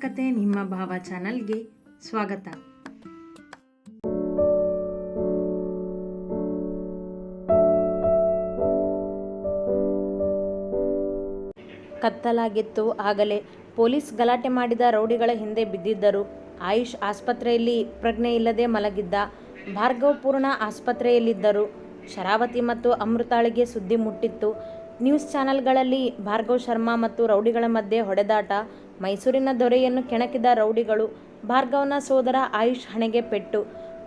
ಕತೆ ನಿಮ್ಮ ಭಾವ ಚಾನಲ್ಗೆ ಸ್ವಾಗತ. ಕತ್ತಲಾಗಿತ್ತು ಆಗಲೇ. ಪೊಲೀಸ್ ಗಲಾಟೆ ಮಾಡಿದ ರೌಡಿಗಳ ಹಿಂದೆ ಬಿದ್ದಿದ್ದರು. ಆಯುಷ್ ಆಸ್ಪತ್ರೆಯಲ್ಲಿ ಪ್ರಜ್ಞೆ ಇಲ್ಲದೆ ಮಲಗಿದ್ದ. ಭಾರ್ಗವ್ ಪೂರ್ಣ ಆಸ್ಪತ್ರೆಯಲ್ಲಿದ್ದರು. ಶರಾವತಿ ಮತ್ತು ಅಮೃತಾಳಿಗೆ ಸುದ್ದಿ ಮುಟ್ಟಿತ್ತು. ನ್ಯೂಸ್ ಚಾನೆಲ್ಗಳಲ್ಲಿ ಭಾರ್ಗವ್ ಶರ್ಮಾ ಮತ್ತು ರೌಡಿಗಳ ಮಧ್ಯೆ ಹೊಡೆದಾಟ, ಮೈಸೂರಿನ ದೊರೆಯನ್ನು ಕೆಣಕಿದ ರೌಡಿಗಳು ಭಾರ್ಗವ್ನ ಸೋದರ ಆಯುಷ್ ಹಣೆಗೆ ಪೆಟ್ಟು,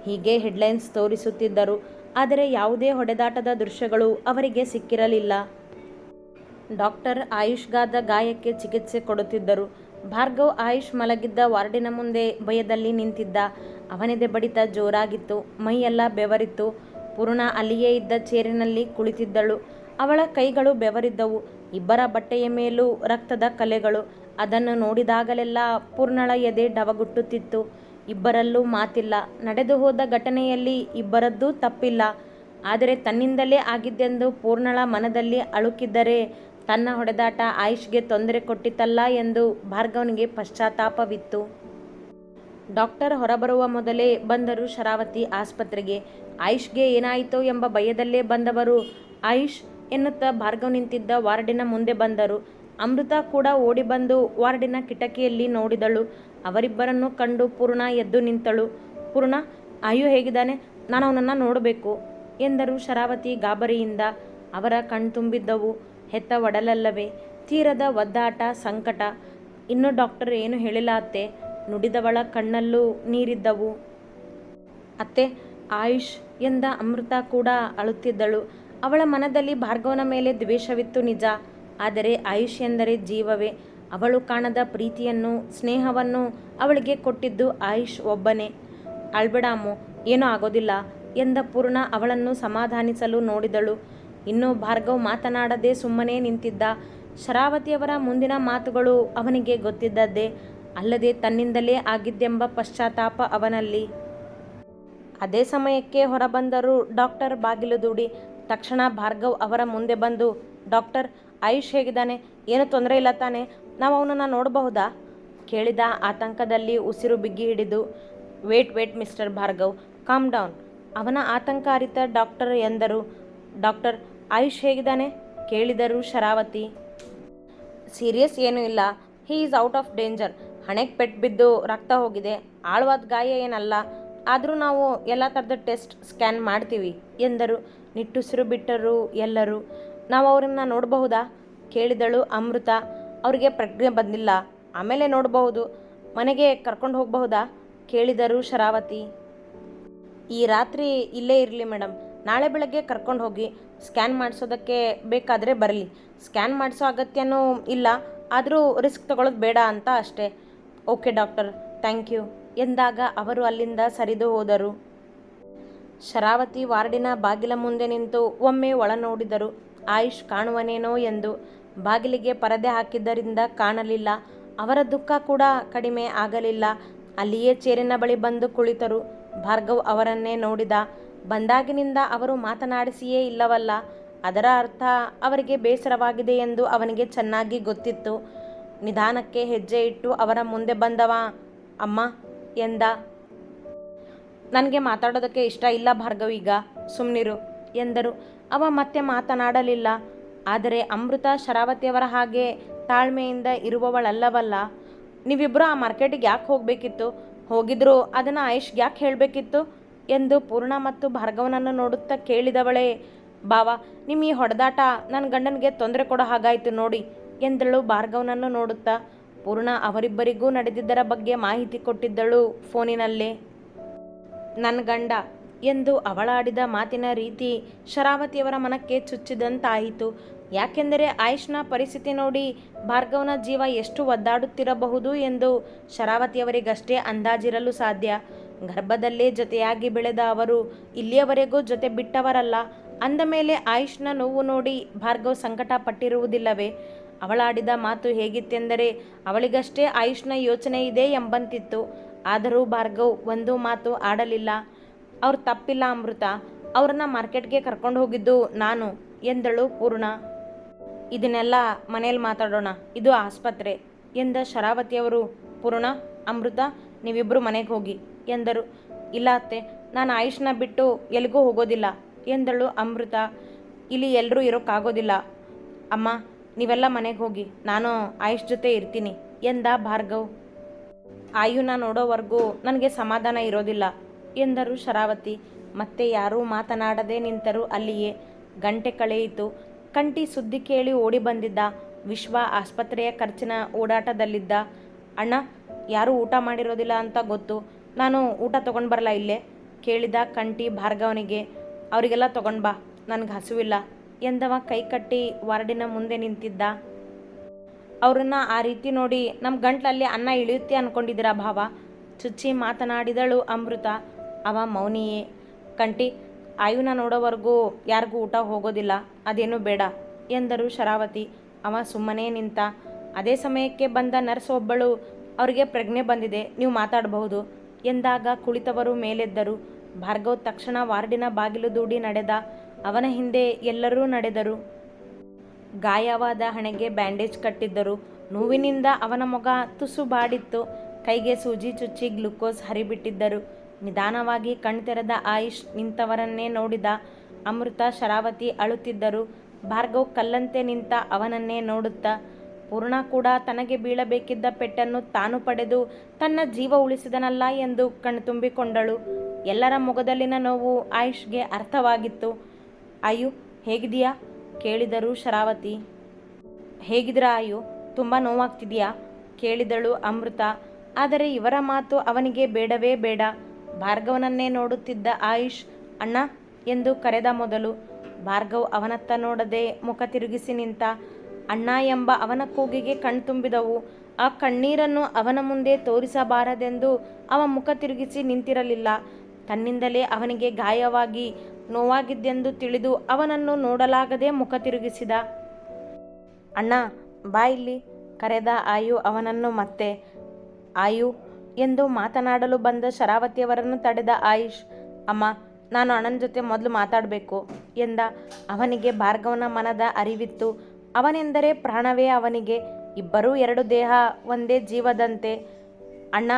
ಹೀಗೆ ಹೆಡ್ಲೈನ್ಸ್ ತೋರಿಸುತ್ತಿದ್ದರು. ಆದರೆ ಯಾವುದೇ ಹೊಡೆದಾಟದ ದೃಶ್ಯಗಳು ಅವರಿಗೆ ಸಿಕ್ಕಿರಲಿಲ್ಲ. ಡಾಕ್ಟರ್ ಆಯುಷ್ಗಾದ ಗಾಯಕ್ಕೆ ಚಿಕಿತ್ಸೆ ಕೊಡುತ್ತಿದ್ದರು. ಭಾರ್ಗವ್ ಆಯುಷ್ ಮಲಗಿದ್ದ ವಾರ್ಡಿನ ಮುಂದೆ ಭಯದಲ್ಲಿ ನಿಂತಿದ್ದ. ಅವನಿದೆ ಬಡಿತ ಜೋರಾಗಿತ್ತು, ಮೈಯೆಲ್ಲ ಬೆವರಿತ್ತು. ಪೂರ್ಣ ಅಲ್ಲಿಯೇ ಇದ್ದ ಚೇರಿನಲ್ಲಿ ಕುಳಿತಿದ್ದಳು. ಅವಳ ಕೈಗಳು ಬೆವರಿದ್ದವು. ಇಬ್ಬರ ಬಟ್ಟೆಯ ಮೇಲೂ ರಕ್ತದ ಕಲೆಗಳು. ಅದನ್ನು ನೋಡಿದಾಗಲೆಲ್ಲ ಪೂರ್ಣಳ ಎದೆ ಡವಗುಟ್ಟುತ್ತಿತ್ತು. ಇಬ್ಬರಲ್ಲೂ ಮಾತಿಲ್ಲ. ನಡೆದು ಹೋದ ಘಟನೆಯಲ್ಲಿ ಇಬ್ಬರದ್ದೂ ತಪ್ಪಿಲ್ಲ. ಆದರೆ ತನ್ನಿಂದಲೇ ಆಗಿದ್ದೆಂದು ಪೂರ್ಣಳ ಮನದಲ್ಲಿ ಅಳುಕಿದ್ದರೆ ತನ್ನ ಹೊಡೆದಾಟ ಆಯುಷ್ಗೆ ತೊಂದರೆ ಕೊಟ್ಟಿತಲ್ಲ ಎಂದು ಭಾರ್ಗವನಿಗೆ ಪಶ್ಚಾತ್ತಾಪವಿತ್ತು. ಡಾಕ್ಟರ್ ಹೊರಬರುವ ಮೊದಲೇ ಬಂದರು ಶರಾವತಿ ಆಸ್ಪತ್ರೆಗೆ. ಆಯುಷ್ಗೆ ಏನಾಯಿತೋ ಎಂಬ ಭಯದಲ್ಲೇ ಬಂದವರು. ಆಯುಷ್ ಎನ್ನುತ್ತಾ ಭಾರ್ಗವ್ ನಿಂತಿದ್ದ ವಾರ್ಡಿನ ಮುಂದೆ ಬಂದರು. ಅಮೃತ ಕೂಡ ಓಡಿ ಬಂದು ವಾರ್ಡಿನ ಕಿಟಕಿಯಲ್ಲಿ ನೋಡಿದಳು. ಅವರಿಬ್ಬರನ್ನು ಕಂಡು ಪೂರ್ಣ ಎದ್ದು ನಿಂತಳು. ಪೂರ್ಣ ಆಯು ಹೇಗಿದ್ದಾನೆ? ನಾನು ಅವನನ್ನು ನೋಡಬೇಕು ಎಂದರು ಶರಾವತಿ ಗಾಬರಿಯಿಂದ. ಅವರ ಕಣ್ತುಂಬಿದ್ದವು ಹೆತ್ತ ಒಡಲಲ್ಲವೇ? ತೀರದ ಒದ್ದಾಟ, ಸಂಕಟ. ಇನ್ನು ಡಾಕ್ಟರ್ ಏನು ಹೇಳಿಲ್ಲ ಅತ್ತೆ? ನುಡಿದವಳ ಕಣ್ಣಲ್ಲೂ ನೀರಿದ್ದವು. ಅತ್ತೆ, ಆಯುಷ್ ಎಂದ ಅಮೃತ ಕೂಡ ಅಳುತ್ತಿದ್ದಳು. ಅವಳ ಮನದಲ್ಲಿ ಭಾರ್ಗವನ ಮೇಲೆ ದ್ವೇಷವಿತ್ತು ನಿಜ. ಆದರೆ ಆಯುಷ್ ಎಂದರೆ ಜೀವವೇ. ಅವಳು ಕಾಣದ ಪ್ರೀತಿಯನ್ನು, ಸ್ನೇಹವನ್ನು ಅವಳಿಗೆ ಕೊಟ್ಟಿದ್ದು ಆಯುಷ್ ಒಬ್ಬನೇ. ಅಳ್ಬೇಡಾಮು ಏನೂ ಆಗೋದಿಲ್ಲ ಎಂದ ಪೂರ್ಣ ಅವಳನ್ನು ಸಮಾಧಾನಿಸಲು ನೋಡಿದಳು. ಇನ್ನು ಭಾರ್ಗವ್ ಮಾತನಾಡದೆ ಸುಮ್ಮನೆ ನಿಂತಿದ್ದ ಶರಾವತಿಯವರ ಮುಂದಿನ ಮಾತುಗಳು ಅವನಿಗೆ ಗೊತ್ತಿದ್ದದ್ದೇ. ಅಲ್ಲದೆ ತನ್ನಿಂದಲೇ ಆಗಿದ್ದೆಂಬ ಪಶ್ಚಾತ್ತಾಪ ಅವನಲ್ಲಿ. ಅದೇ ಸಮಯಕ್ಕೆ ಹೊರಬಂದರು ಡಾಕ್ಟರ್ ಬಾಗಿಲು ದೂಡಿ ತಕ್ಷಣ ಭಾರ್ಗವ್ ಅವರ ಮುಂದೆ ಬಂದು, ಡಾಕ್ಟರ್, ಆಯುಷ್ ಹೇಗಿದ್ದಾನೆ? ಏನು ತೊಂದರೆ ಇಲ್ಲ ತಾನೆ? ನಾವು ಅವನನ್ನು ನೋಡಬಹುದಾ? ಕೇಳಿದ ಆತಂಕದಲ್ಲಿ ಉಸಿರು ಬಿಗಿ ಹಿಡಿದು, wait wait, mister Bhargav, calm down. ಅವನ ಆತಂಕ ಅರಿತ ಡಾಕ್ಟರ್ ಎಂದರು, ಡಾಕ್ಟರ್, ಆಯುಷ್ ಹೇಗಿದ್ದಾನೆ? ಕೇಳಿದರು ಶರಾವತಿ. ಸೀರಿಯಸ್ ಏನೂ ಇಲ್ಲ. He is out of danger. ಹಣೆಗೆ ಪೆಟ್ಟು ಬಿದ್ದು ರಕ್ತ ಹೋಗಿದೆ. ಆಳವಾದ ಗಾಯ ಏನಲ್ಲ. ಆದರೂ ನಾವು ಎಲ್ಲ ಥರದ ಟೆಸ್ಟ್ ಸ್ಕ್ಯಾನ್ ಮಾಡ್ತೀವಿ, ಎಂದರು ನಿಟ್ಟುಸಿರು ಬಿಟ್ಟರು ಎಲ್ಲರೂ. ನಾವು ಅವರನ್ನು ನೋಡಬಹುದಾ? ಕೇಳಿದಳು ಅಮೃತ. ಅವರಿಗೆ ಪ್ರಜ್ಞೆ ಬಂದಿಲ್ಲ. ಆಮೇಲೆ ನೋಡಬಹುದು. ಮನೆಗೆ ಕರ್ಕೊಂಡು ಹೋಗಬಹುದಾ? ಕೇಳಿದರು ಶರಾವತಿ. ಈ ರಾತ್ರಿ ಇಲ್ಲೇ ಇರಲಿ ಮೇಡಮ್ ನಾಳೆ ಬೆಳಗ್ಗೆ ಕರ್ಕೊಂಡು ಹೋಗಿ. ಸ್ಕ್ಯಾನ್ ಮಾಡಿಸೋದಕ್ಕೆ ಬೇಕಾದರೆ ಬರಲಿ. ಸ್ಕ್ಯಾನ್ ಮಾಡಿಸೋ ಅಗತ್ಯನೂ ಇಲ್ಲ. ಆದರೂ ರಿಸ್ಕ್ ತಗೊಳ್ಳೋದು ಬೇಡ ಅಂತ ಅಷ್ಟೇ. Okay doctor. Thank you. ಎಂದಾಗ ಅವರು ಅಲ್ಲಿಂದ ಸರಿದು ಹೋದರು. ಶರಾವತಿ ವಾರ್ಡಿನ ಬಾಗಿಲ ಮುಂದೆ ನಿಂತು ಒಮ್ಮೆ ಒಳ ನೋಡಿದರು ಆಯುಷ್ ಕಾಣುವನೇನೋ ಎಂದು. ಬಾಗಿಲಿಗೆ ಪರದೆ ಹಾಕಿದ್ದರಿಂದ ಕಾಣಲಿಲ್ಲ. ಅವರ ದುಃಖ ಕೂಡ ಕಡಿಮೆ ಆಗಲಿಲ್ಲ. ಅಲ್ಲಿಯೇ ಚೇರಿನ ಬಳಿ ಬಂದು ಕುಳಿತರು. ಭಾರ್ಗವ್ ಅವರನ್ನೇ ನೋಡಿದ. ಬಂದಾಗಿನಿಂದ ಅವರು ಮಾತನಾಡಿಸಿಯೇ ಇಲ್ಲವಲ್ಲ. ಅದರ ಅರ್ಥ ಅವರಿಗೆ ಬೇಸರವಾಗಿದೆ ಎಂದು ಅವನಿಗೆ ಚೆನ್ನಾಗಿ ಗೊತ್ತಿತ್ತು. ನಿಧಾನಕ್ಕೆ ಹೆಜ್ಜೆ ಇಟ್ಟು ಅವರ ಮುಂದೆ ಬಂದವ. ಅಮ್ಮ ಎಂದ. ನನಗೆ ಮಾತಾಡೋದಕ್ಕೆ ಇಷ್ಟ ಇಲ್ಲ ಭಾರ್ಗವ್ ಈಗ. ಸುಮ್ಮನಿರು ಎಂದರು. ಅವ ಮತ್ತೆ ಮಾತನಾಡಲಿಲ್ಲ. ಆದರೆ ಅಮೃತ ಶರಾವತಿಯವರ ಹಾಗೆ ತಾಳ್ಮೆಯಿಂದ ಇರುವವಳಲ್ಲವಲ್ಲ? ನೀವಿಬ್ಬರು ಆ ಮಾರ್ಕೆಟಿಗೆ ಯಾಕೆ ಹೋಗಬೇಕಿತ್ತು? ಹೋಗಿದ್ರು ಅದನ್ನು ಆಯುಷ್ಗೆ ಯಾಕೆ ಹೇಳಬೇಕಿತ್ತು? ಎಂದು ಪೂರ್ಣ ಮತ್ತು ಭಾರ್ಗವನನ್ನು ನೋಡುತ್ತಾ ಕೇಳಿದವಳೇ, ಬಾವ ನಿಮ್ಮ ಈ ಹೊಡೆದಾಟ ನನ್ನ ಗಂಡನಿಗೆ ತೊಂದರೆ ಕೊಡೋ ಹಾಗಾಯಿತು ನೋಡಿ, ಎಂದಳು ಭಾರ್ಗವನನ್ನು ನೋಡುತ್ತಾ. ಪೂರ್ಣ ಅವರಿಬ್ಬರಿಗೂ ನಡೆದಿದ್ದರ ಬಗ್ಗೆ ಮಾಹಿತಿ ಕೊಟ್ಟಿದ್ದಳು ಫೋನಿನಲ್ಲೇ. ನನ್ನ ಗಂಡ ಎಂದು ಅವಳಾಡಿದ ಮಾತಿನ ರೀತಿ ಶರಾವತಿಯವರ ಮನಕ್ಕೆ ಚುಚ್ಚಿದಂತಾಯಿತು. ಯಾಕೆಂದರೆ ಆಯುಷ್ನ ಪರಿಸ್ಥಿತಿ ನೋಡಿ ಭಾರ್ಗವನ ಜೀವ ಎಷ್ಟು ಒದ್ದಾಡುತ್ತಿರಬಹುದು ಎಂದು ಶರಾವತಿಯವರಿಗಷ್ಟೇ ಅಂದಾಜಿರಲು ಸಾಧ್ಯ. ಗರ್ಭದಲ್ಲೇ ಜೊತೆಯಾಗಿ ಬೆಳೆದ ಅವರು ಇಲ್ಲಿಯವರೆಗೂ ಜೊತೆ ಬಿಟ್ಟವರಲ್ಲ. ಅಂದ ಮೇಲೆ ಆಯುಷ್ನ ನೋವು ನೋಡಿ ಭಾರ್ಗವ್ ಸಂಕಟ ಪಟ್ಟಿರುವುದಿಲ್ಲವೇ ಅವಳಾಡಿದ ಮಾತು ಹೇಗಿತ್ತೆಂದರೆ ಅವಳಿಗಷ್ಟೇ ಆಯುಷ್ನ ಯೋಚನೆ ಇದೆ ಎಂಬಂತಿತ್ತು. ಆದರೂ ಭಾರ್ಗವ್ ಒಂದು ಮಾತು ಆಡಲಿಲ್ಲ. ಅವ್ರು ತಪ್ಪಿಲ್ಲ ಅಮೃತ. ಅವ್ರನ್ನ ಮಾರ್ಕೆಟ್ಗೆ ಕರ್ಕೊಂಡು ಹೋಗಿದ್ದು ನಾನು, ಎಂದಳು ಪೂರ್ಣ. ಇದನ್ನೆಲ್ಲ ಮನೇಲಿ ಮಾತಾಡೋಣ. ಇದು ಆಸ್ಪತ್ರೆ, ಎಂದ ಶರಾವತಿಯವರು ಪೂರ್ಣ, ಅಮೃತ ನೀವಿಬ್ಬರು ಮನೆಗೆ ಹೋಗಿ, ಎಂದರು. ಇಲ್ಲ ಅತ್ತೆ, ನಾನು ಆಯುಷ್ನ ಬಿಟ್ಟು ಎಲ್ಲಿಗೂ ಹೋಗೋದಿಲ್ಲ, ಎಂದಳು ಅಮೃತ. ಇಲ್ಲಿ ಎಲ್ಲರೂ ಇರೋಕ್ಕಾಗೋದಿಲ್ಲ. ಅಮ್ಮ, ನೀವೆಲ್ಲ ಮನೆಗೆ ಹೋಗಿ, ನಾನು ಆಯುಷ್ ಜೊತೆ ಇರ್ತೀನಿ, ಎಂದ ಭಾರ್ಗವ್. ಆಯುನ ನೋಡೋವರೆಗೂ ನನಗೆ ಸಮಾಧಾನ ಇರೋದಿಲ್ಲ ಎಂದರು ಶರಾವತಿ. ಮತ್ತೆ ಯಾರೂ ಮಾತನಾಡದೆ ನಿಂತರು ಅಲ್ಲಿಯೇ. ಗಂಟೆ ಕಳೆಯಿತು. ಕಂಟಿ ಸುದ್ದಿ ಕೇಳಿ ಓಡಿ ಬಂದಿದ್ದ. ವಿಶ್ವ ಆಸ್ಪತ್ರೆಯ ಖರ್ಚಿನ ಓಡಾಟದಲ್ಲಿದ್ದ. ಅಣ್ಣ, ಯಾರೂ ಊಟ ಮಾಡಿರೋದಿಲ್ಲ ಅಂತ ಗೊತ್ತು. ನಾನು ಊಟ ತೊಗೊಂಡು ಬರಲ್ಲ ಇಲ್ಲೇ? ಕೇಳಿದ ಕಂಟಿ ಭಾರ್ಗವನಿಗೆ. ಅವರಿಗೆಲ್ಲ ತೊಗೊಂಡು ಬಾ. ನನಗೆ ಹಸುವಿಲ್ಲ. ಎಂದವ ಕೈ ಕಟ್ಟಿ ವಾರ್ಡಿನ ಮುಂದೆ ನಿಂತಿದ್ದ. ಅವ್ರನ್ನ ಆ ರೀತಿ ನೋಡಿ ನಮ್ಮ ಗಂಟ್ಲಲ್ಲಿ ಅನ್ನ ಇಳಿಯುತ್ತೆ ಅನ್ಕೊಂಡಿದ್ದೀರಾ ಭಾವ? ಚುಚ್ಚಿ ಮಾತನಾಡಿದಳು ಅಮೃತ. ಅವ ಮೌನಿಯೇ. ಕಂಟಿ, ಆಯುನ ನೋಡೋವರೆಗೂ ಯಾರಿಗೂ ಊಟ ಹೋಗೋದಿಲ್ಲ. ಅದೇನು ಬೇಡ ಎಂದರು ಶರಾವತಿ. ಅವ ಸುಮ್ಮನೆ ನಿಂತ, ಅದೇ ಸಮಯಕ್ಕೆ ಬಂದ ನರ್ಸ್ ಒಬ್ಬಳು, ಅವರಿಗೆ ಪ್ರಜ್ಞೆ ಬಂದಿದೆ, ನೀವು ಮಾತಾಡಬಹುದು ಎಂದಾಗ ಕುಳಿತವರು ಮೇಲೆದ್ದರು. ಭಾರ್ಗವ್ ತಕ್ಷಣ ವಾರ್ಡಿನ ಬಾಗಿಲು ದೂಡಿ ನಡೆದ, ಅವನ ಹಿಂದೆ ಎಲ್ಲರೂ ನಡೆದರು. ಗಾಯವಾದ ಹಣೆಗೆ ಬ್ಯಾಂಡೇಜ್ ಕಟ್ಟಿದ್ದರು. ನೋವಿನಿಂದ ಅವನ ಮೊಗ ತುಸು ಬಾಡಿತ್ತು ಕೈಗೆ ಸೂಜಿ ಚುಚ್ಚಿ ಗ್ಲುಕೋಸ್ ಹರಿಬಿಟ್ಟಿದ್ದರು. ನಿಧಾನವಾಗಿ ಕಣ್ತೆರೆದ ಆಯುಷ್ ನಿಂತವರನ್ನೇ ನೋಡಿದ. ಅಮೃತ, ಶರಾವತಿ ಅಳುತ್ತಿದ್ದರು. ಭಾರ್ಗವ್ ಕಲ್ಲಂತೆ ನಿಂತ ಅವನನ್ನೇ ನೋಡುತ್ತಾ. ಪೂರ್ಣ ಕೂಡ ತನಗೆ ಬೀಳಬೇಕಿದ್ದ ಪೆಟ್ಟನ್ನು ತಾನು ಪಡೆದು ತನ್ನ ಜೀವ ಉಳಿಸಿದನಲ್ಲ ಎಂದು ಕಣ್ತುಂಬಿಕೊಂಡಳು ಎಲ್ಲರ ಮೊಗದಲ್ಲಿನ ನೋವು ಆಯುಷ್ಗೆ ಅರ್ಥವಾಗಿತ್ತು. ಆಯು ಹೇಗಿದೆಯಾ ಕೇಳಿದರು, ಶರಾವತಿ, ಹೇಗಿದ್ರ ಆಯು ತುಂಬ ನೋವಾಗ್ತಿದೆಯಾ? ಕೇಳಿದಳು ಅಮೃತ. ಆದರೆ ಇವರ ಮಾತು ಅವನಿಗೆ ಬೇಡವೇ ಬೇಡ. ಭಾರ್ಗವನನ್ನೇ ನೋಡುತ್ತಿದ್ದ ಆಯುಷ್ ಅಣ್ಣ ಎಂದು ಕರೆದ ಮೊದಲು, ಭಾರ್ಗವ್ ಅವನತ್ತ ನೋಡದೆ ಮುಖ ತಿರುಗಿಸಿ ನಿಂತ. ಅಣ್ಣ ಎಂಬ ಅವನ ಕೂಗಿಗೆ ಕಣ್ತುಂಬಿದವು ಆ ಕಣ್ಣೀರನ್ನು ಅವನ ಮುಂದೆ ತೋರಿಸಬಾರದೆಂದು ಅವ ಮುಖ ತಿರುಗಿಸಿ ನಿಂತಿರಲಿಲ್ಲ. ತನ್ನಿಂದಲೇ ಅವನಿಗೆ ಗಾಯವಾಗಿ ನೋವಾಗಿದ್ದೆಂದು ತಿಳಿದು ಅವನನ್ನು ನೋಡಲಾಗದೆ ಮುಖ ತಿರುಗಿಸಿದ. ಅಣ್ಣ, ಬಾ ಇಲ್ಲಿ. ಕರೆದ ಆಯು ಅವನನ್ನು ಮತ್ತೆ, ಆಯು ಎಂದು ಮಾತನಾಡಲು ಬಂದ ಶರಾವತಿಯವರನ್ನು ತಡೆದ ಆಯುಷ್, ಅಮ್ಮ, ನಾನು ಅಣ್ಣನ ಜೊತೆ ಮೊದಲು ಮಾತಾಡಬೇಕು ಎಂದ. ಅವನಿಗೆ ಭಾರ್ಗವನ ಮನದ ಅರಿವಿತ್ತು. ಅವನೆಂದರೆ ಪ್ರಾಣವೇ ಅವನಿಗೆ. ಇಬ್ಬರೂ ಎರಡು ದೇಹ, ಒಂದೇ ಜೀವದಂತೆ. ಅಣ್ಣ,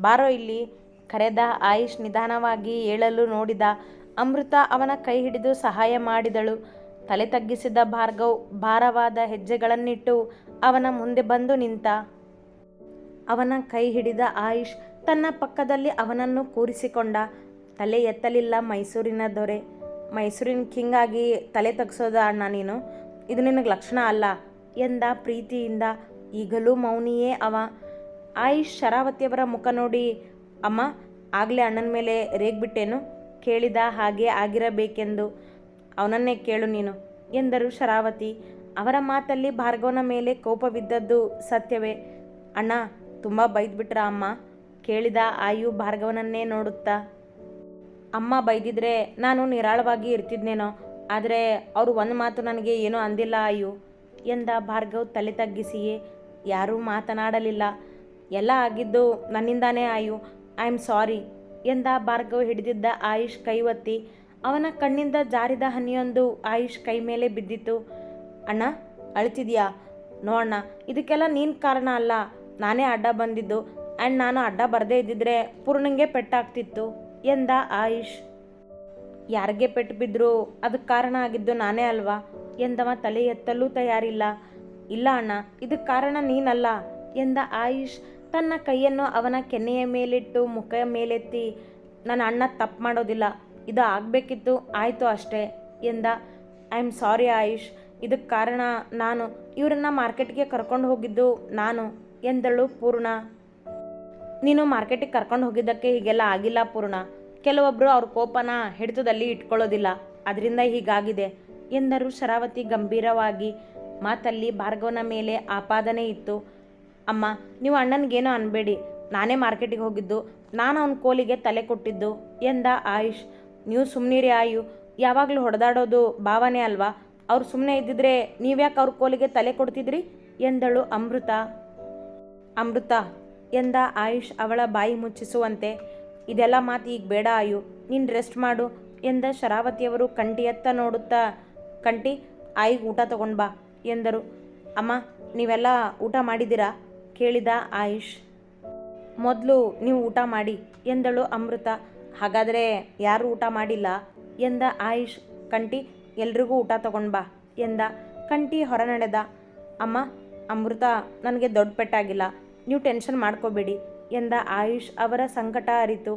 ಬಾರೋ ಇಲ್ಲಿ ಕರೆದ ಆಯುಷ್ ನಿಧಾನವಾಗಿ ಏಳಲು ನೋಡಿದ. ಅಮೃತ ಅವನ ಕೈ ಹಿಡಿದು ಸಹಾಯ ಮಾಡಿದಳು. ತಲೆ ತಗ್ಗಿಸಿದ ಭಾರ್ಗವ್ ಭಾರವಾದ ಹೆಜ್ಜೆಗಳನ್ನಿಟ್ಟು ಅವನ ಮುಂದೆ ಬಂದು ನಿಂತ. ಅವನ ಕೈ ಹಿಡಿದ ಆಯುಷ್ ತನ್ನ ಪಕ್ಕದಲ್ಲಿ ಅವನನ್ನು ಕೂರಿಸಿಕೊಂಡ. ತಲೆ ಎತ್ತಲಿಲ್ಲ ಮೈಸೂರಿನ ದೊರೆ. ಮೈಸೂರಿನ ಕಿಂಗ್ ಆಗಿ ತಲೆ ತಗ್ಸೋದ ಅಣ್ಣ ನೀನು? ಇದು ನಿನಗೆ ಲಕ್ಷಣ ಅಲ್ಲ? ಎಂದ ಪ್ರೀತಿಯಿಂದ. ಈಗಲೂ ಮೌನಿಯೇ ಅವ. ಆಯುಷ್ ಶರಾವತಿಯವರ ಮುಖ ನೋಡಿ, ಅಮ್ಮ, ಆಗಲೇ ಅಣ್ಣನ ಮೇಲೆ ರೇಗ್ಬಿಟ್ಟೇನು ಕೇಳಿದ ಹಾಗೆ ಆಗಿರಬೇಕೆಂದು. ಅವನನ್ನೇ ಕೇಳು ನೀನು, ಎಂದರು ಶರಾವತಿ. ಅವರ ಮಾತಲ್ಲಿ ಭಾರ್ಗವನ ಮೇಲೆ ಕೋಪವಿದ್ದದ್ದು ಸತ್ಯವೇ. ಅಣ್ಣ, ತುಂಬ ಬೈದ್ಬಿಟ್ರ ಅಮ್ಮ? ಕೇಳಿದ ಆಯು ಭಾರ್ಗವನನ್ನೇ ನೋಡುತ್ತಾ. ಅಮ್ಮ ಬೈದಿದ್ರೆ ನಾನು ನಿರಾಳವಾಗಿ ಇರ್ತಿದ್ನೇನೋ, ಆದರೆ ಅವರು ಒಂದು ಮಾತು ನನಗೆ ಏನೂ ಅಂದಿಲ್ಲ ಆಯು, ಎಂದ ಭಾರ್ಗವ್ ತಲೆ ತಗ್ಗಿಸಿಯೇ. ಯಾರೂ ಮಾತನಾಡಲಿಲ್ಲ. ಎಲ್ಲ ಆಗಿದ್ದು ನನ್ನಿಂದಾನೇ ಆಯು. I am sorry. ಎಂದ ಭಾರ್ಗವ್ ಹಿಡಿದಿದ್ದ ಆಯುಷ್ ಕೈ ಒತ್ತಿ ಅವನ ಕಣ್ಣಿಂದ ಜಾರಿದ ಹನಿಯೊಂದು ಆಯುಷ್ ಕೈ ಮೇಲೆ ಬಿದ್ದಿತ್ತು. ಅಣ್ಣ, ಅಳ್ತಿದ್ಯಾ? ನೋಡಣ್ಣ ಇದಕ್ಕೆಲ್ಲ ನೀನು ಕಾರಣ ಅಲ್ಲ. ನಾನೇ ಅಡ್ಡ ಬಂದಿದ್ದು. ಆ್ಯಂಡ್ ನಾನು ಅಡ್ಡ ಬರದೇ ಇದ್ದಿದ್ರೆ ಪೂರ್ಣಂಗೆ ಪೆಟ್ಟಾಗ್ತಿತ್ತು, ಎಂದ ಆಯುಷ್. ಯಾರಿಗೆ ಪೆಟ್ಟು ಬಿದ್ದರೂ ಅದಕ್ಕೆ ಕಾರಣ ಆಗಿದ್ದು ನಾನೇ ಅಲ್ವಾ? ಎಂದವ ತಲೆ ಎತ್ತಲೂ ತಯಾರಿಲ್ಲ. ಇಲ್ಲ ಅಣ್ಣ, ಇದಕ್ಕೆ ಕಾರಣ ನೀನಲ್ಲ, ಎಂದ ಆಯುಷ್. ತನ್ನ ಕೈಯನ್ನು ಅವನ ಕೆನ್ನೆಯ ಮೇಲಿಟ್ಟು ಮುಖ ಮೇಲೆತ್ತಿ, ನನ್ನ ಅಣ್ಣ ತಪ್ಪು ಮಾಡೋದಿಲ್ಲ, ಇದು ಆಗಬೇಕಿತ್ತು, ಆಯಿತು ಅಷ್ಟೇ ಎಂದ. ಐ ಆಮ್ ಸಾರಿ ಆಯುಷ್, ಇದಕ್ಕೆ ಕಾರಣ ನಾನು, ಇವರನ್ನು ಮಾರ್ಕೆಟ್ಗೆ ಕರ್ಕೊಂಡು ಹೋಗಿದ್ದು ನಾನು ಎಂದಳು ಪೂರ್ಣ. ನೀನು ಮಾರ್ಕೆಟಿಗೆ ಕರ್ಕೊಂಡು ಹೋಗಿದ್ದಕ್ಕೆ ಹೀಗೆಲ್ಲ ಆಗಿಲ್ಲ ಪೂರ್ಣ. ಕೆಲವೊಬ್ಬರು ಅವ್ರ ಕೋಪನ ಹಿಡಿತದಲ್ಲಿ ಇಟ್ಕೊಳ್ಳೋದಿಲ್ಲ ಅದರಿಂದ ಹೀಗಾಗಿದೆ ಎಂದರು ಶರಾವತಿ ಗಂಭೀರವಾಗಿ. ಮಾತಲ್ಲಿ ಭಾರ್ಗವನ ಮೇಲೆ ಆಪಾದನೆ ಇತ್ತು. ಅಮ್ಮ, ನೀವು ಅಣ್ಣನಿಗೇನೋ ಅನ್ಬೇಡಿ. ನಾನೇ ಮಾರ್ಕೆಟಿಗೆ ಹೋಗಿದ್ದು, ನಾನು ಅವನ ಕೋಲಿಗೆ ತಲೆ ಕೊಟ್ಟಿದ್ದು, ಎಂದ ಆಯುಷ್. ನೀವು ಸುಮ್ಮನಿರಿ ಆಯು, ಯಾವಾಗಲೂ ಹೊಡೆದಾಡೋದು ಭಾವನೆ ಅಲ್ವಾ? ಅವ್ರು ಸುಮ್ಮನೆ ಇದ್ದಿದ್ರೆ ನೀವ್ಯಾಕೆ ಅವ್ರ ಕೋಲಿಗೆ ತಲೆ ಕೊಡ್ತಿದ್ರಿ? ಎಂದಳು ಅಮೃತ. ಅಮೃತ, ಎಂದ ಆಯುಷ್ ಅವಳ ಬಾಯಿ ಮುಚ್ಚಿಸುವಂತೆ, ಇದೆಲ್ಲ ಮಾತು ಈಗ ಬೇಡ ಆಯು, ನೀನು ರೆಸ್ಟ್ ಮಾಡು, ಎಂದ ಶರಾವತಿಯವರು ಕಂಟಿಯತ್ತ ನೋಡುತ್ತಾ ಕಂಟಿ ಆಯಿಗೆ ಊಟ ತಗೊಂಡು ಬಾ, ಎಂದರು. ಅಮ್ಮ, ನೀವೆಲ್ಲ ಊಟ ಮಾಡಿದ್ದೀರಾ? ಕೇಳಿದ ಆಯುಷ್, ಮೊದಲು ನೀವು ಊಟ ಮಾಡಿ, ಎಂದಳು ಅಮೃತ. ಹಾಗಾದರೆ ಯಾರು ಊಟ ಮಾಡಿಲ್ಲ? ಎಂದ ಆಯುಷ್. ಕಂಟಿ, ಎಲ್ರಿಗೂ ಊಟ ತಗೊಂಡು ಬಾ, ಎಂದ ಕಂಟಿ ಹೊರ ನಡೆದ ಅಮ್ಮ, ಅಮೃತ, ನನಗೆ ದೊಡ್ಡ ಪೆಟ್ಟಾಗಿಲ್ಲ. ನೀವು ಟೆನ್ಷನ್ ಮಾಡ್ಕೋಬೇಡಿ, ಎಂದ ಆಯುಷ್. ಅವರ ಸಂಕಟ ಅರಿತು.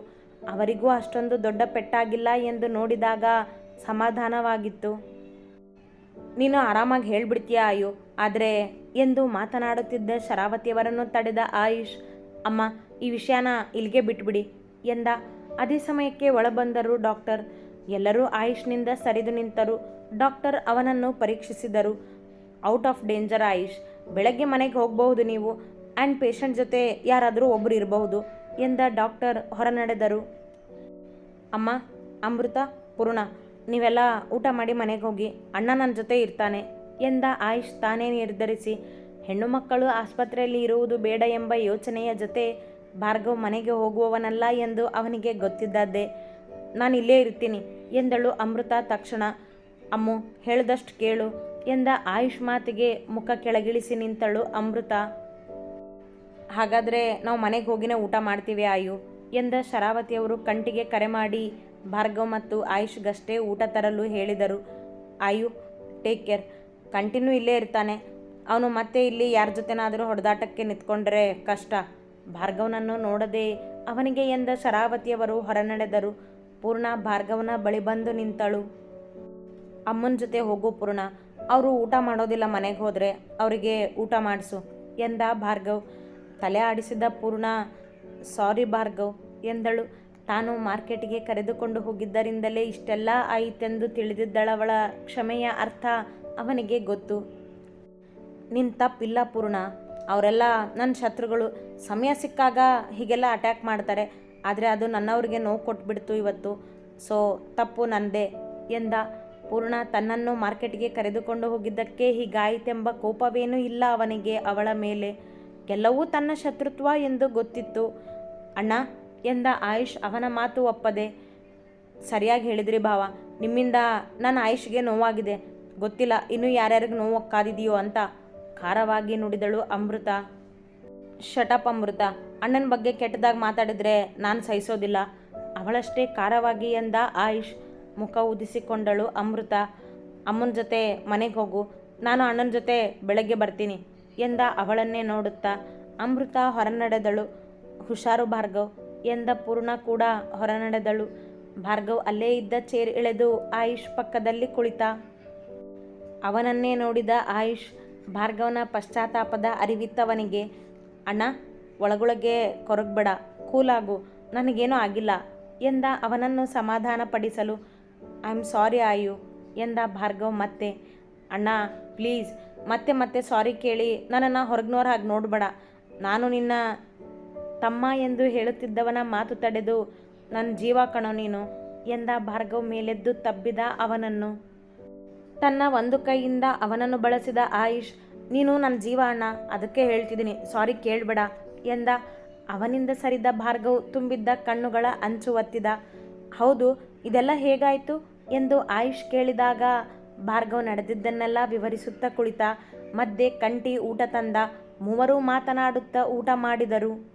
ಅವರಿಗೂ ಅಷ್ಟೊಂದು ದೊಡ್ಡ ಪೆಟ್ಟಾಗಿಲ್ಲ ಎಂದು ನೋಡಿದಾಗ ಸಮಾಧಾನವಾಗಿತ್ತು. ನೀನು ಆರಾಮಾಗಿ ಹೇಳಿಬಿಡ್ತೀಯ ಅಯ್ಯೋ? ಆದರೆ ಎಂದು ಮಾತನಾಡುತ್ತಿದ್ದ ಶರಾವತಿಯವರನ್ನು ತಡೆದ ಆಯುಷ್, ಅಮ್ಮ, ಈ ವಿಷಯನ ಇಲ್ಲಿಗೆ ಬಿಟ್ಬಿಡಿ ಎಂದ. ಅದೇ ಸಮಯಕ್ಕೆ ಒಳಬಂದರು ಡಾಕ್ಟರ್. ಎಲ್ಲರೂ ಆಯುಷ್ನಿಂದ ಸರಿದು ನಿಂತರು. ಡಾಕ್ಟರ್ ಅವನನ್ನು ಪರೀಕ್ಷಿಸಿದರು. ಔಟ್ ಆಫ್ ಡೇಂಜರ್ ಆಯುಷ್, ಬೆಳಗ್ಗೆ ಮನೆಗೆ ಹೋಗಬಹುದು ನೀವು. ಆ್ಯಂಡ್ ಪೇಷಂಟ್ ಜೊತೆ ಯಾರಾದರೂ ಒಬ್ಬರು ಇರಬಹುದು ಎಂದ ಡಾಕ್ಟರ್ ಹೊರ ನಡೆದರು ಅಮ್ಮ, ಅಮೃತ, ಪೂರ್ಣ ನೀವೆಲ್ಲ ಊಟ ಮಾಡಿ ಮನೆಗೆ ಹೋಗಿ ಅಣ್ಣ ನನ್ನ ಜೊತೆ ಇರ್ತಾನೆ ಎಂದ ಆಯುಷ್ ತಾನೇ ನಿರ್ಧರಿಸಿ, ಹೆಣ್ಣು ಮಕ್ಕಳು ಆಸ್ಪತ್ರೆಯಲ್ಲಿ ಇರುವುದು ಬೇಡ ಎಂಬ ಯೋಚನೆಯ ಜೊತೆ ಭಾರ್ಗವ್ ಮನೆಗೆ ಹೋಗುವವನಲ್ಲ ಎಂದು ಅವನಿಗೆ ಗೊತ್ತಿದ್ದದ್ದೇ. ನಾನು ಇಲ್ಲೇ ಇರ್ತೀನಿ, ಎಂದಳು ಅಮೃತ ತಕ್ಷಣ. ಅಮ್ಮು, ಹೇಳ್ದಷ್ಟು ಕೇಳು, ಎಂದ ಆಯುಷ್ ಮಾತಿಗೆ ಮುಖ ಕೆಳಗಿಳಿಸಿ ನಿಂತಳು ಅಮೃತ. ಹಾಗಾದರೆ ನಾವು ಮನೆಗೆ ಹೋಗಿನೇ ಊಟ ಮಾಡ್ತೀವಿ ಆಯು, ಎಂದ ಶರಾವತಿಯವರು ಕಂಟಿಗೆ ಕರೆ ಮಾಡಿ ಭಾರ್ಗವ್ ಮತ್ತು ಆಯುಷ್ಗಷ್ಟೇ ಊಟ ತರಲು ಹೇಳಿದರು. ಆಯು ಟೇಕ್ ಕೇರ್ ಕಂಟಿನ್ಯೂ ಇಲ್ಲೇ ಇರ್ತಾನೆ. ಅವನು ಮತ್ತೆ ಇಲ್ಲಿ ಯಾರ ಜೊತೆನಾದರೂ ಹೊಡೆದಾಟಕ್ಕೆ ನಿಂತ್ಕೊಂಡ್ರೆ ಕಷ್ಟ. ಭಾರ್ಗವನನ್ನು ನೋಡದೆ ಅವನಿಗೆ ಎಂದ ಶರಾವತಿಯವರು ಹೊರನಡೆದರು. ಪೂರ್ಣ ಭಾರ್ಗವನ ಬಳಿ ಬಂದು ನಿಂತಳು. ಅಮ್ಮನ ಜೊತೆ ಹೋಗು ಪೂರ್ಣ. ಅವರು ಊಟ ಮಾಡೋದಿಲ್ಲ ಮನೆಗೆ ಹೋದರೆ ಅವರಿಗೆ ಊಟ ಮಾಡಿಸು, ಎಂದ ಭಾರ್ಗವ್. ತಲೆ ಆಡಿಸಿದ ಪೂರ್ಣ, ಸಾರಿ ಭಾರ್ಗವ್, ಎಂದಳು. ತಾನು ಮಾರ್ಕೆಟ್ಗೆ ಕರೆದುಕೊಂಡು ಹೋಗಿದ್ದರಿಂದಲೇ ಇಷ್ಟೆಲ್ಲ ಆಯಿತೆಂದು ತಿಳಿದಿದ್ದಳವಳ ಕ್ಷಮೆಯ ಅರ್ಥ ಅವನಿಗೆ ಗೊತ್ತು. ನಿನ್ನ ತಪ್ಪಿಲ್ಲ ಪೂರ್ಣ. ಅವರೆಲ್ಲ ನನ್ನ ಶತ್ರುಗಳು. ಸಮಯ ಸಿಕ್ಕಾಗ ಹೀಗೆಲ್ಲ ಅಟ್ಯಾಕ್ ಮಾಡ್ತಾರೆ. ಆದರೆ ಅದು ನನ್ನವ್ರಿಗೆ ನೋವು ಕೊಟ್ಬಿಡ್ತು ಇವತ್ತು. ಸೊ, ತಪ್ಪು ನಂದೇ ಎಂದ. ಪೂರ್ಣ ತನ್ನನ್ನು ಮಾರ್ಕೆಟ್ಗೆ ಕರೆದುಕೊಂಡು ಹೋಗಿದ್ದಕ್ಕೆ ಹೀಗಾಯಿತೆಂಬ ಕೋಪವೇನೂ ಇಲ್ಲ ಅವನಿಗೆ ಅವಳ ಮೇಲೆ. ಎಲ್ಲವೂ ತನ್ನ ಶತ್ರುತ್ವ ಎಂದು ಗೊತ್ತಿತ್ತು. ಅಣ್ಣ ಎಂದ ಆಯುಷ್ ಅವನ ಮಾತು ಒಪ್ಪದೆ, ಸರಿಯಾಗಿ ಹೇಳಿದ್ರಿ ಭಾವ, ನಿಮ್ಮಿಂದ ನನ್ನ ಆಯುಷ್ಗೆ ನೋವಾಗಿದೆ, ಗೊತ್ತಿಲ್ಲ, ಇನ್ನೂ ಯಾರ್ಯಾರಿಗೆ ನೋವು ಕಾದಿದೆಯೋ ಅಂತ ಖಾರವಾಗಿ ನುಡಿದಳು ಅಮೃತ. ಶಟಪ್ ಅಮೃತ. ಅಣ್ಣನ ಬಗ್ಗೆ ಕೆಟ್ಟದಾಗಿ ಮಾತಾಡಿದ್ರೆ ನಾನು ಸಹಿಸೋದಿಲ್ಲ. ಅವಳಷ್ಟೇ ಖಾರವಾಗಿ ಎಂದ ಆಯುಷ್, ಮುಖ ಉದಿಸಿಕೊಂಡಳು ಅಮೃತ. ಅಮ್ಮನ ಜೊತೆ ಮನೆಗೆ ಹೋಗು, ನಾನು ಅಣ್ಣನ ಜೊತೆ ಬೆಳಗ್ಗೆ ಬರ್ತೀನಿ, ಎಂದ ಅವಳನ್ನೇ ನೋಡುತ್ತಾ. ಅಮೃತ ಹೊರನಡೆದಳು. ಹುಷಾರು ಭಾರ್ಗವ್ ಎಂದ ಪೂರ್ಣ ಕೂಡ ಹೊರನಡೆದಳು. ಭಾರ್ಗವ್ ಅಲ್ಲೇ ಇದ್ದ ಚೇರ್ ಇಳೆದು ಆಯುಷ್ ಪಕ್ಕದಲ್ಲಿ ಕುಳಿತ. ಅವನನ್ನೇ ನೋಡಿದ ಆಯುಷ್ ಭಾರ್ಗವನ ಪಶ್ಚಾತ್ತಾಪದ ಅರಿವಿತ್ತವನಿಗೆ, ಅಣ್ಣ, ಒಳಗೊಳಗೆ ಕೊರಗಬೇಡ, ಕೂಲಾಗು, ನನಗೇನೂ ಆಗಿಲ್ಲ ಎಂದ ಅವನನ್ನು ಸಮಾಧಾನಪಡಿಸಲು. ಐ ಆಮ್ ಸಾರಿ, ಆಯು ಎಂದ ಭಾರ್ಗವ್ ಮತ್ತೆ. ಅಣ್ಣ, ಪ್ಲೀಸ್, ಮತ್ತೆ ಮತ್ತೆ ಸಾರಿ ಕೇಳಿ, ನನ್ನನ್ನು ಹೊರಗ್ನೋರ ಹಾಗೆ ನೋಡಬೇಡ. ನಾನು ನಿನ್ನ ತಮ್ಮ ಎಂದು ಹೇಳುತ್ತಿದ್ದವನ ಮಾತು ತಡೆದು, ನನ್ನ ಜೀವ ಕಣೋ ನೀನು ಎಂದ ಭಾರ್ಗವ್ ಮೇಲೆದ್ದು ತಬ್ಬಿದ ಅವನನ್ನು. ತನ್ನ ಒಂದು ಕೈಯಿಂದ ಅವನನ್ನು ಬಳಸಿದ ಆಯುಷ್, ನೀನು ನನ್ನ ಜೀವ ಅಣ್ಣ, ಅದಕ್ಕೆ ಹೇಳ್ತಿದ್ದೀನಿ, ಸಾರಿ ಕೇಳಬೇಡ ಎಂದ ಅವನಿಂದ ಸರಿದ ಭಾರ್ಗವ್ ತುಂಬಿದ್ದ ಕಣ್ಣುಗಳ ಅಂಚು ಒತ್ತಿದ. ಹೌದು, ಇದೆಲ್ಲ ಹೇಗಾಯಿತು? ಎಂದು ಆಯುಷ್ ಕೇಳಿದಾಗ ಭಾರ್ಗವ್ ನಡೆದಿದ್ದನ್ನೆಲ್ಲ ವಿವರಿಸುತ್ತಾ ಕುಳಿತ. ಮಧ್ಯೆ ಕಂಟಿ ಊಟ ತಂದ, ಮೂವರು ಮಾತನಾಡುತ್ತಾ ಊಟ ಮಾಡಿದರು.